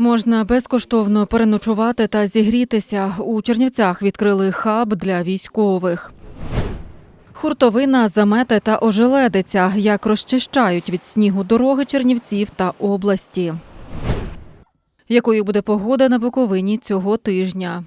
Можна безкоштовно переночувати та зігрітися. У Чернівцях відкрили хаб для військових. Хуртовина, замети та ожеледиця, як розчищають від снігу дороги Чернівців та області. Якою буде погода на Буковині цього тижня?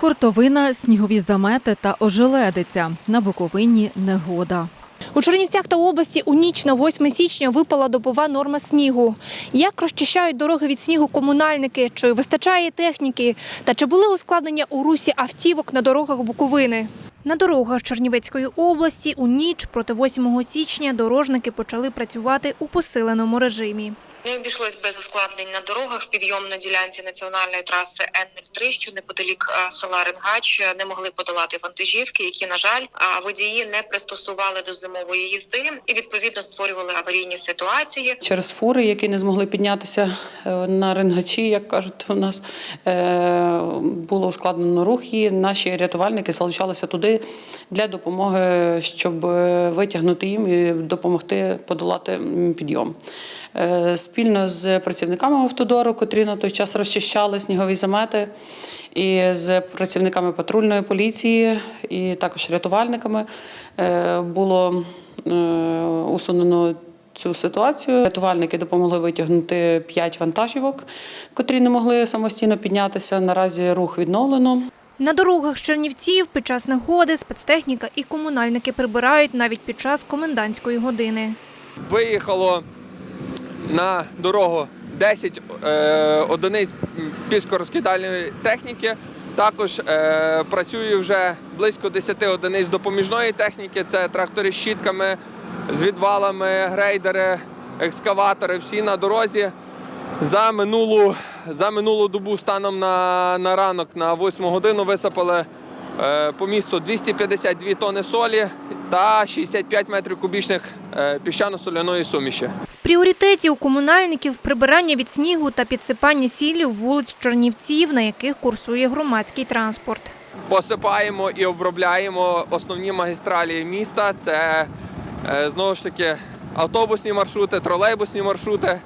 Хуртовина, снігові замети та ожеледиця. На Буковині негода. У Чернівцях та області у ніч на 8 січня випала добова норма снігу. Як розчищають дороги від снігу комунальники? Чи вистачає техніки? Та чи були ускладнення у русі автівок на дорогах Буковини? На дорогах Чернівецької області у ніч проти 8 січня дорожники почали працювати у посиленому режимі. Не обійшлось без ускладнень на дорогах. Підйом на ділянці національної траси Н-03, що неподалік е, села Ренгач, е, не могли подолати вантажівки, які, на жаль, а, водії не пристосували до зимової їзди і відповідно створювали аварійні ситуації. Через фури, які не змогли піднятися е, на рингачі, як кажуть у нас, е, було ускладнено рух, і наші рятувальники залучалися туди для допомоги, щоб е, витягнути їм і допомогти подолати підйом. Е, Спільно з працівниками автодору, котрі на той час розчищали снігові замети, і з працівниками патрульної поліції, і також рятувальниками е, було е, усунено цю ситуацію. Рятувальники допомогли витягнути 5 вантажівок, котрі не могли самостійно піднятися. Наразі рух відновлено. На дорогах Чернівців під час негоди спецтехніка і комунальники прибирають навіть під час комендантської години. виїхало на дорогу 10 е, одиниць піскорозкидальної техніки. Також е, працює вже близько 10 одиниць допоміжної техніки. Це трактори з щітками, з відвалами, грейдери, екскаватори. Всі на дорозі. За минулу, за минулу добу станом на, на ранок на 8 годину висипали е, по місту 252 тони солі та 65 метрів кубічних е, піщано-соляної суміші. В пріоритеті у комунальників прибирання від снігу та підсипання сіллю вулиць Чернівців, на яких курсує громадський транспорт. Посипаємо і обробляємо основні магістралі міста. Це е, знову ж таки автобусні маршрути, тролейбусні маршрути. Е,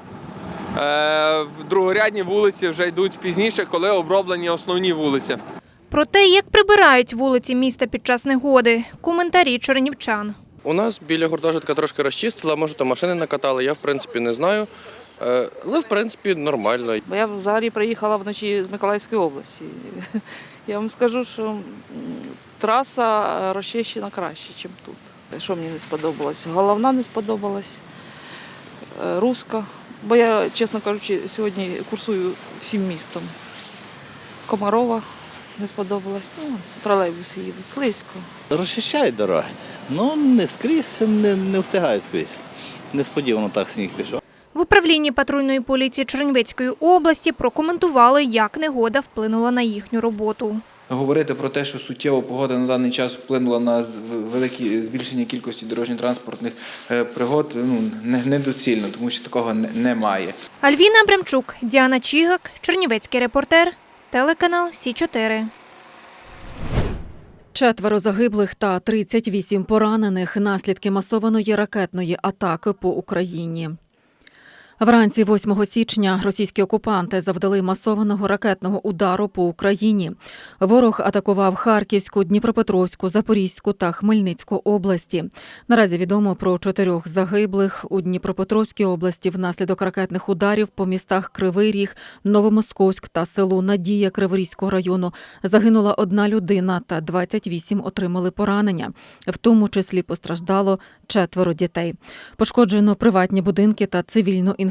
в Другорядні вулиці вже йдуть пізніше, коли оброблені основні вулиці. Про те, як прибирають вулиці міста під час негоди, коментарі чернівчан. У нас біля гуртожитка трошки розчистила, може, то машини накатали, я в принципі не знаю. Е, Але в принципі нормально. Бо я взагалі приїхала вночі з Миколаївської області. Я вам скажу, що траса розчищена краще, ніж тут. Що мені не сподобалось? Головна не сподобалась, е, руска. Бо я, чесно кажучи, сьогодні курсую всім містом. Комарова не сподобалась. Ну, тролейбуси їдуть, слизько. Розчищають дороги. Ну, не скрізь, не, не встигають скрізь. Несподівано так сніг пішов. В управлінні патрульної поліції Чернівецької області прокоментували, як негода вплинула на їхню роботу. Говорити про те, що суттєво погода на даний час вплинула на з- велике збільшення кількості дорожньо-транспортних е, пригод, ну не- недоцільно, тому що такого не- немає. Альвіна Абрамчук, Діана Чігак, Чернівецький репортер, телеканал Сі 4 Четверо загиблих та 38 поранених наслідки масованої ракетної атаки по Україні. Вранці 8 січня російські окупанти завдали масованого ракетного удару по Україні. Ворог атакував Харківську, Дніпропетровську, Запорізьку та Хмельницьку області. Наразі відомо про чотирьох загиблих у Дніпропетровській області внаслідок ракетних ударів по містах Кривий Ріг, Новомосковськ та селу Надія Криворізького району. Загинула одна людина та 28 отримали поранення. В тому числі постраждало четверо дітей. Пошкоджено приватні будинки та цивільну інфраструктуру.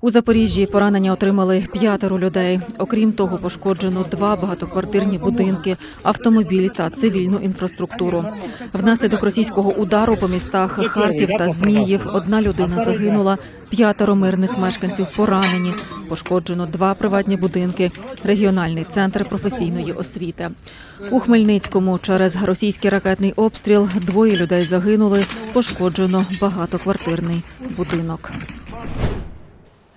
У Запоріжжі поранення отримали п'ятеро людей. Окрім того, пошкоджено два багатоквартирні будинки, автомобілі та цивільну інфраструктуру. Внаслідок російського удару по містах Харків та Зміїв одна людина загинула, п'ятеро мирних мешканців поранені. Пошкоджено два приватні будинки, регіональний центр професійної освіти. У Хмельницькому через російський ракетний обстріл двоє людей загинули, пошкоджено багатоквартирний будинок.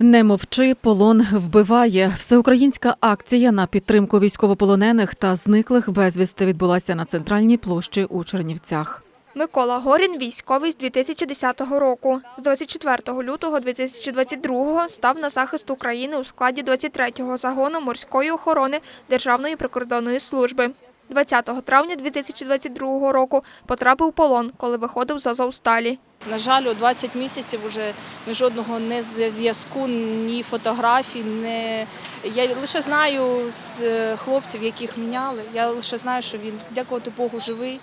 Не мовчи, полон вбиває. Всеукраїнська акція на підтримку військовополонених та зниклих безвісти відбулася на центральній площі у Чернівцях. Микола Горін військовий з 2010 року. З 24 лютого 2022 став на захист України у складі 23-го загону морської охорони Державної прикордонної служби. 20 травня 2022 року потрапив полон, коли виходив з Азовсталі. На жаль, у 20 місяців вже ні жодного не зв'язку, ні фотографій, не я лише знаю з е, хлопців, яких міняли. Я лише знаю, що він, дякувати Богу, живий.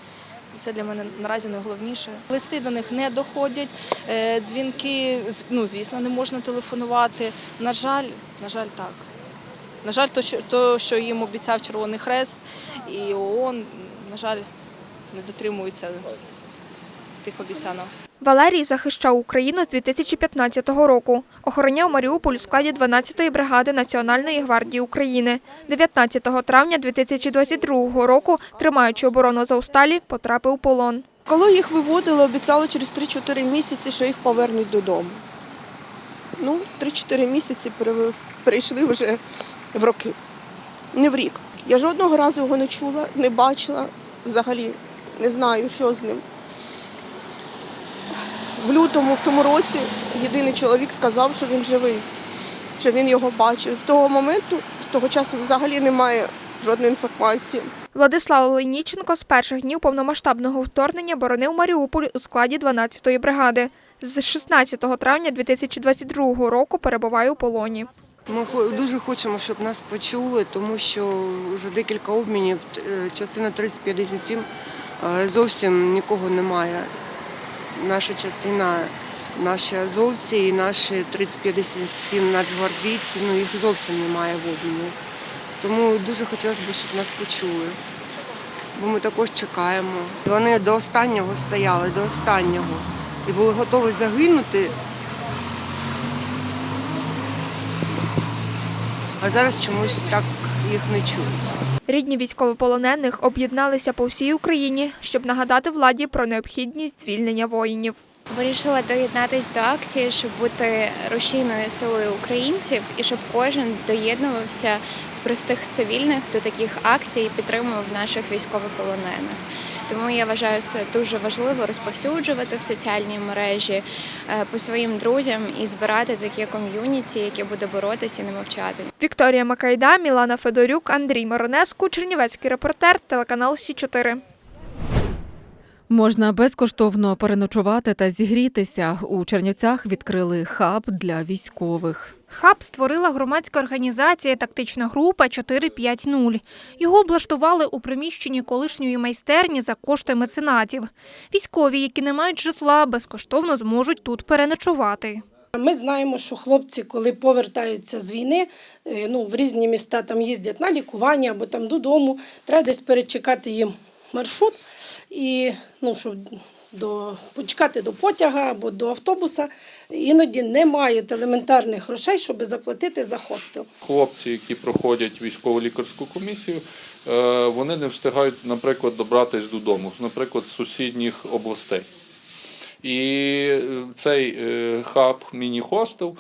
Це для мене наразі найголовніше. Листи до них не доходять, е, дзвінки, ну звісно, не можна телефонувати. На жаль, на жаль, так. На жаль, то, що, то, що їм обіцяв Червоний Хрест і ООН, на жаль, не дотримуються тих обіцянок. Валерій захищав Україну з 2015 року. Охороняв Маріуполь у складі 12-ї бригади Національної гвардії України. 19 травня 2022 року, тримаючи оборону Азовсталі, потрапив у полон. Коли їх виводили, обіцяли через 3-4 місяці, що їх повернуть додому. Ну, 3-4 місяці пере- перейшли вже в роки, не в рік. Я жодного разу його не чула, не бачила, взагалі не знаю, що з ним. В лютому, в тому році, єдиний чоловік сказав, що він живий, що він його бачив. З того моменту, з того часу взагалі немає жодної інформації. Владислав Лейніченко з перших днів повномасштабного вторгнення боронив Маріуполь у складі 12-ї бригади. З 16 травня 2022 року перебуває у полоні. Ми хо- дуже хочемо, щоб нас почули, тому що вже декілька обмінів. е, Частина 3057 е, зовсім нікого немає. Наша частина, наші азовці і наші 3057 нацгвардійці, ну їх зовсім немає в обміні. Тому дуже хотілося б, щоб нас почули. Бо ми також чекаємо. Вони до останнього стояли, до останнього. І були готові загинути. А зараз чомусь так їх не чують. Рідні військовополонених об'єдналися по всій Україні, щоб нагадати владі про необхідність звільнення воїнів. Вирішила доєднатися до акції, щоб бути рушійною силою українців і щоб кожен доєднувався з простих цивільних до таких акцій і підтримував наших військовополонених. Тому я вважаю це дуже важливо розповсюджувати в соціальній мережі е, по своїм друзям і збирати таке ком'юніті, яке буде боротися і не мовчати. Вікторія Макайда, Мілана Федорюк, Андрій Моронеску, Чернівецький репортер, телеканал Сі 4 Можна безкоштовно переночувати та зігрітися. У Чернівцях відкрили хаб для військових. Хаб створила громадська організація Тактична група 450. Його облаштували у приміщенні колишньої майстерні за кошти меценатів. Військові, які не мають житла, безкоштовно зможуть тут переночувати. Ми знаємо, що хлопці, коли повертаються з війни, е, ну, в різні міста там їздять на лікування або там додому, треба десь перечекати їм маршрут і ну, щоб до, почекати до потяга або до автобуса. Іноді не мають елементарних грошей, щоб заплатити за хостел. Хлопці, які проходять військово лікарську комісію, е, вони не встигають, наприклад, добратися додому, наприклад, з сусідніх областей. І е, цей е, хаб, міні-хостел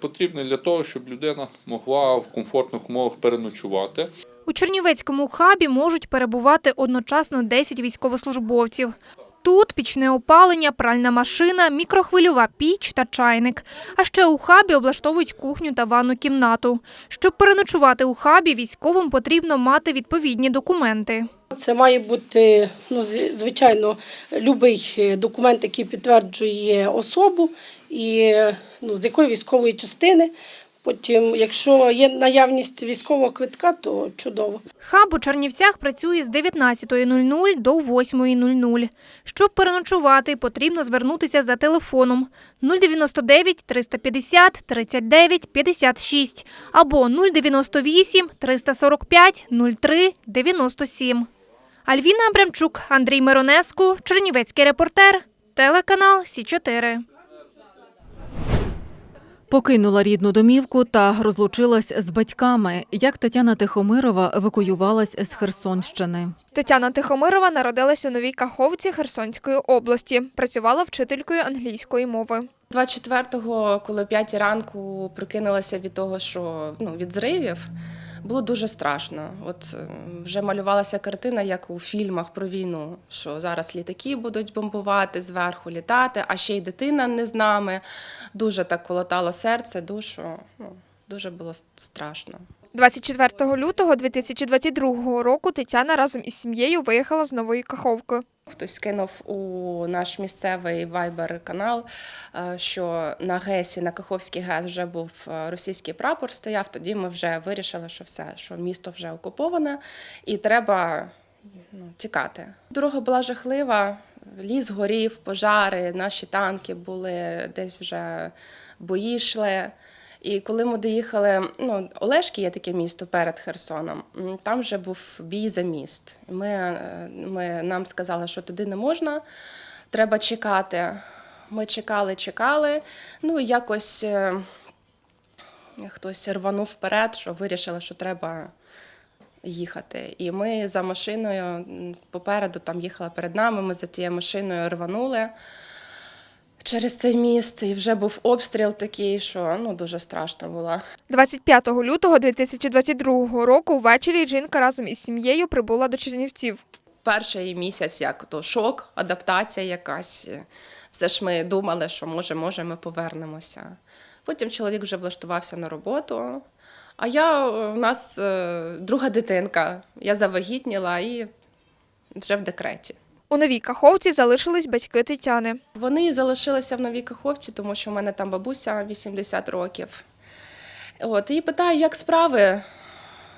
потрібний для того, щоб людина могла в комфортних умовах переночувати. У Чернівецькому хабі можуть перебувати одночасно 10 військовослужбовців. Тут пічне опалення, пральна машина, мікрохвильова піч та чайник. А ще у хабі облаштовують кухню та ванну кімнату. Щоб переночувати у хабі, військовим потрібно мати відповідні документи. Це має бути, ну, звичайно, будь-який документ, який підтверджує особу і ну, з якої військової частини. Потім, якщо є наявність військового квитка, то чудово. Хаб у Чернівцях працює з 19.00 до 8.00. Щоб переночувати, потрібно звернутися за телефоном 099 350 39 56 або 098 345 03 97. Альвіна Абрамчук, Андрій Миронеску, Чернівецький репортер, телеканал Сі 4 Покинула рідну домівку та розлучилась з батьками. Як Тетяна Тихомирова евакуювалась з Херсонщини. Тетяна Тихомирова народилась у Новій Каховці Херсонської області. Працювала вчителькою англійської мови. 24-го, коли о 5 ранку прокинулася від того, що ну від зривів, Було дуже страшно. От е, вже малювалася картина, як у фільмах про війну, що зараз літаки будуть бомбувати, зверху літати, а ще й дитина не з нами. Дуже так колотало серце, душу. Ну, дуже було страшно. 24 лютого 2022 року Тетяна разом із сім'єю виїхала з Нової Каховки. Хтось скинув у наш місцевий вайбер канал, е, що на ГЕСі, на Каховський ГЕС вже був е, російський прапор стояв. Тоді ми вже вирішили, що все, що місто вже окуповане і треба ну, тікати. Дорога була жахлива, ліс горів, пожари, наші танки були десь вже бої йшли. І коли ми доїхали, ну Олешки є таке місто перед Херсоном. Там вже був бій за міст. Ми, е, ми нам сказали, що туди не можна, треба чекати. Ми чекали, чекали. Ну і якось е, хтось рванув вперед, що вирішили, що треба їхати. І ми за машиною попереду там їхала перед нами. Ми за тією машиною рванули через цей міст, і вже був обстріл такий, що ну дуже страшно було. 25 лютого 2022 року ввечері жінка разом із сім'єю прибула до Чернівців. Перший місяць як то шок, адаптація якась. Все ж ми думали, що може, може, ми повернемося. Потім чоловік вже влаштувався на роботу. А я у нас е, друга дитинка. Я завагітніла і вже в декреті. У Новій Каховці залишились батьки Тетяни. Вони залишилися в Новій Каховці, тому що в мене там бабуся 80 років. От, і питаю, як справи.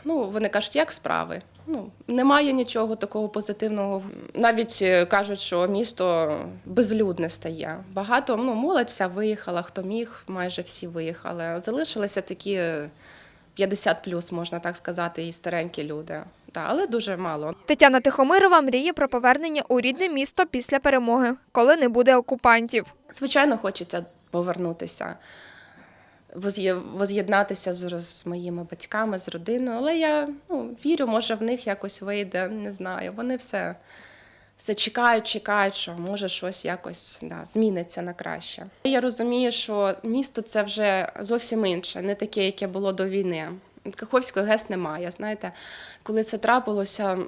Ну, вони кажуть, як справи. Ну, немає нічого такого позитивного. Навіть е, кажуть, що місто безлюдне стає. Багато, ну, молодь вся виїхала, хто міг, майже всі виїхали. Залишилися такі 50 плюс, можна так сказати, і старенькі люди. Та, але дуже мало. Тетяна Тихомирова мріє про повернення у рідне місто після перемоги, коли не буде окупантів. Звичайно, хочеться повернутися, воз'єднатися з, з моїми батьками, з родиною. Але я ну, вірю, може, в них якось вийде, не знаю. Вони все, все чекають, чекають, що може щось якось да, зміниться на краще. Я розумію, що місто це вже зовсім інше, не таке, яке було до війни. Каховської ГЕС немає. Знаєте, коли це трапилося,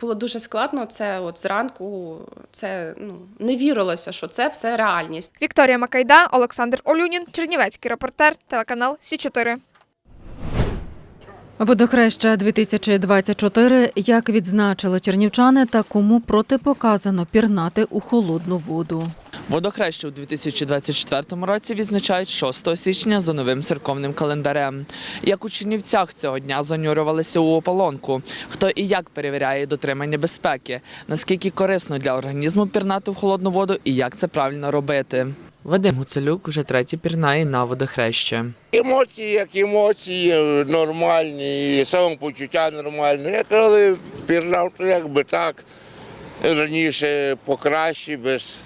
було дуже складно. Це от зранку це ну не вірилося, що це все реальність. Вікторія Макайда, Олександр Олюнін, Чернівецький репортер, телеканал Сі 4 Водохреща 2024. Як відзначили чернівчани та кому протипоказано пірнати у холодну воду. Водохреща у 2024 році відзначають 6 січня за новим церковним календарем. Як у Чернівцях цього дня занурювалися у ополонку. Хто і як перевіряє дотримання безпеки, наскільки корисно для організму пірнати в холодну воду і як це правильно робити. Вадим Гуцелюк вже третій пірнає на водохреще. Емоції, як емоції, нормальні, самопочуття нормальне. Я коли пірнав, то якби так. Раніше покраще, без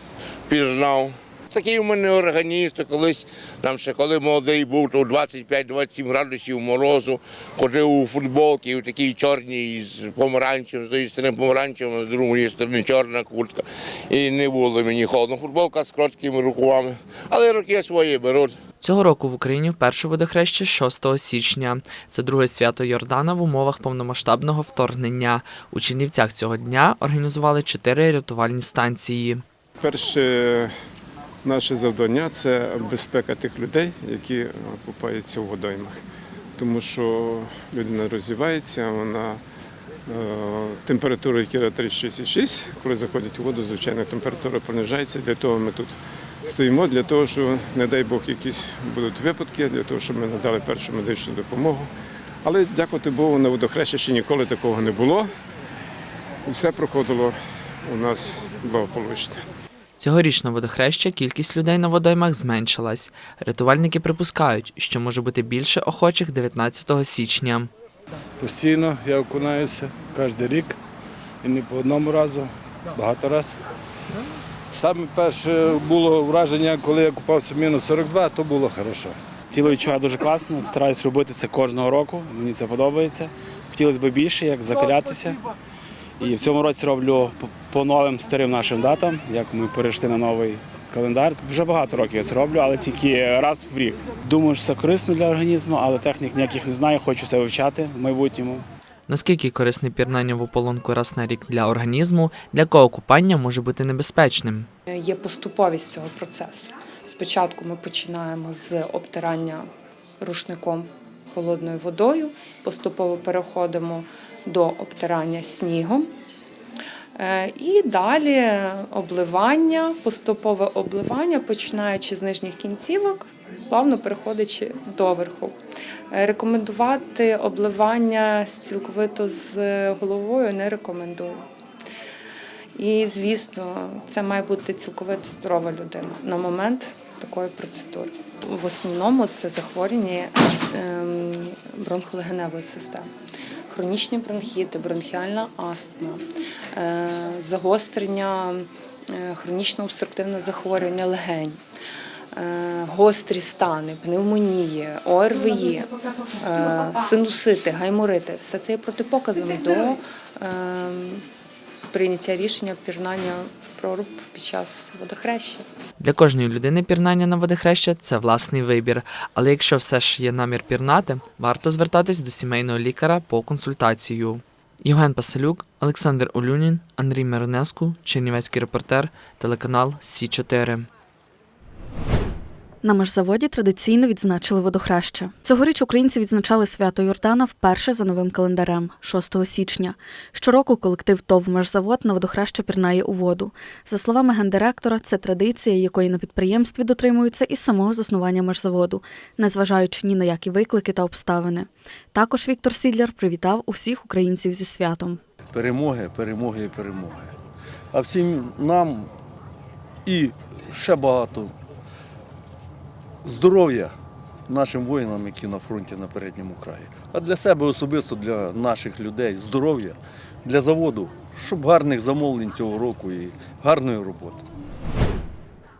пірнав. Такий у мене організм, колись нам ще коли молодий був, то 25-27 градусів морозу, ходив у футболки, у такій чорній з помаранчем, з однієї сторони помаранчем, а з другої сторони чорна куртка. І не було мені холодно. Футболка з короткими рукавами. Але руки свої беруть. Цього року в Україні вперше водохреще 6 січня. Це друге свято Йордана в умовах повномасштабного вторгнення. У Чернівцях цього дня організували чотири рятувальні станції. Перше наше завдання це безпека тих людей, які купаються у водоймах. Тому що людина розвивається, вона е, температура тіла 36,6, коли заходить у воду, звичайно, температура понижається. Для того ми тут стоїмо, для того, що, не дай Бог, якісь будуть випадки, для того, щоб ми надали першу медичну допомогу. Але дякувати Богу, на водохрещі ніколи такого не було. Все проходило у нас благополучно. Цьогоріч на водохреща кількість людей на водоймах зменшилась. Рятувальники припускають, що може бути більше охочих 19 січня. Постійно я окунаюся кожен рік і не по одному разу, багато разів. Саме перше було враження, коли я купався в мінус 42, то було хорошо. Тіло відчуваю дуже класно, стараюсь робити це кожного року. Мені це подобається. Хотілося б більше, як закалятися. І в цьому році роблю по- по новим старим нашим датам, як ми перейшли на новий календар. Вже багато років я це роблю, але тільки раз в рік. Думаю, що це корисно для організму, але технік ніяких не знаю, хочу це вивчати в майбутньому. Наскільки корисне пірнання в ополонку раз на рік для організму, для кого купання може бути небезпечним? Є поступовість цього процесу. Спочатку ми починаємо з обтирання рушником холодною водою, поступово переходимо до обтирання снігом. Е, І далі обливання, поступове обливання, починаючи з нижніх кінцівок, плавно переходячи до верху. Е, Рекомендувати обливання цілковито з головою не рекомендую. І, звісно, це має бути цілковито здорова людина на момент такої процедури. В основному це захворювання ем, бронхолегеневої системи, хронічні бронхіти, бронхіальна астма, е, загострення, е, хронічно обструктивне захворювання легень. е, Гострі стани, пневмонії, ОРВІ, е, синусити, гайморити все це є протипоказом до ем, прийняття рішення пірнання проруб під час водохреща. Для кожної людини пірнання на водохреща це власний вибір. Але якщо все ж є намір пірнати, варто звертатись до сімейного лікаря по консультацію. Євген Пасалюк, Олександр Олюнін, Андрій Миронеску, Чернівецький репортер, телеканал Сі 4 На межзаводі традиційно відзначили водохреще. Цьогоріч українці відзначали свято Йордана вперше за новим календарем 6 січня. Щороку колектив ТОВ «Межзавод» на водохреще пірнає у воду. За словами гендиректора, це традиція, якої на підприємстві дотримуються із самого заснування межзаводу, незважаючи ні на які виклики та обставини. Також Віктор Сідляр привітав усіх українців зі святом. перемоги, перемоги перемоги. А всім нам і ще багато здоров'я нашим воїнам, які на фронті на передньому краї. А для себе особисто, для наших людей здоров'я, для заводу, щоб гарних замовлень цього року і гарної роботи.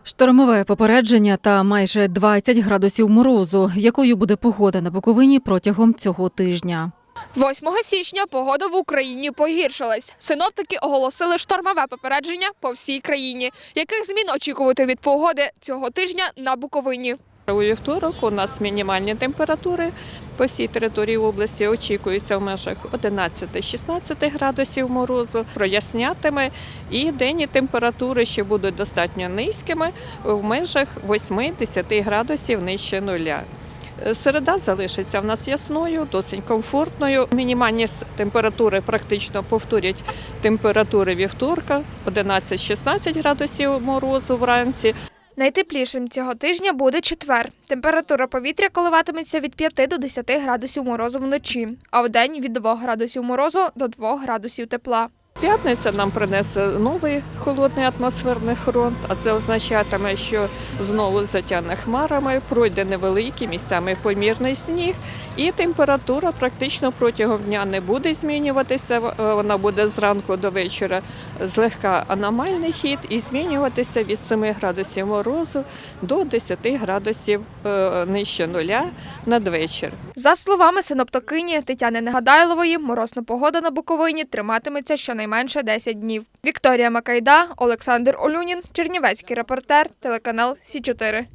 Штормове попередження та майже 20 градусів морозу, якою буде погода на Буковині протягом цього тижня. 8 січня погода в Україні погіршилась. Синоптики оголосили штормове попередження по всій країні. Яких змін очікувати від погоди цього тижня на Буковині? У вівторок у нас мінімальні температури по всій території області очікуються в межах 11-16 градусів морозу, прояснятиме, і денні температури ще будуть достатньо низькими в межах 8-10 градусів нижче нуля. Середа залишиться в нас ясною, досить комфортною. Мінімальні температури практично повторять температури вівторка 11-16 градусів морозу вранці. Найтеплішим цього тижня буде четвер. Температура повітря коливатиметься від 5 до 10 градусів морозу вночі, а вдень від 2 градусів морозу до 2 градусів тепла. П'ятниця нам принесе новий холодний атмосферний фронт, а це означатиме, що знову затягне хмарами, пройде невеликий місцями помірний сніг, і температура практично протягом дня не буде змінюватися. Вона буде зранку до вечора злегка аномальний хід і змінюватися від 7 градусів морозу до 10 градусів е, нижче нуля надвечір. За словами синоптикині Тетяни Негадайлової, морозна погода на Буковині триматиметься щонайменше 10 днів. Вікторія Макайда, Олександр Олюнін, Чернівецький репортер, телеканал Сі 4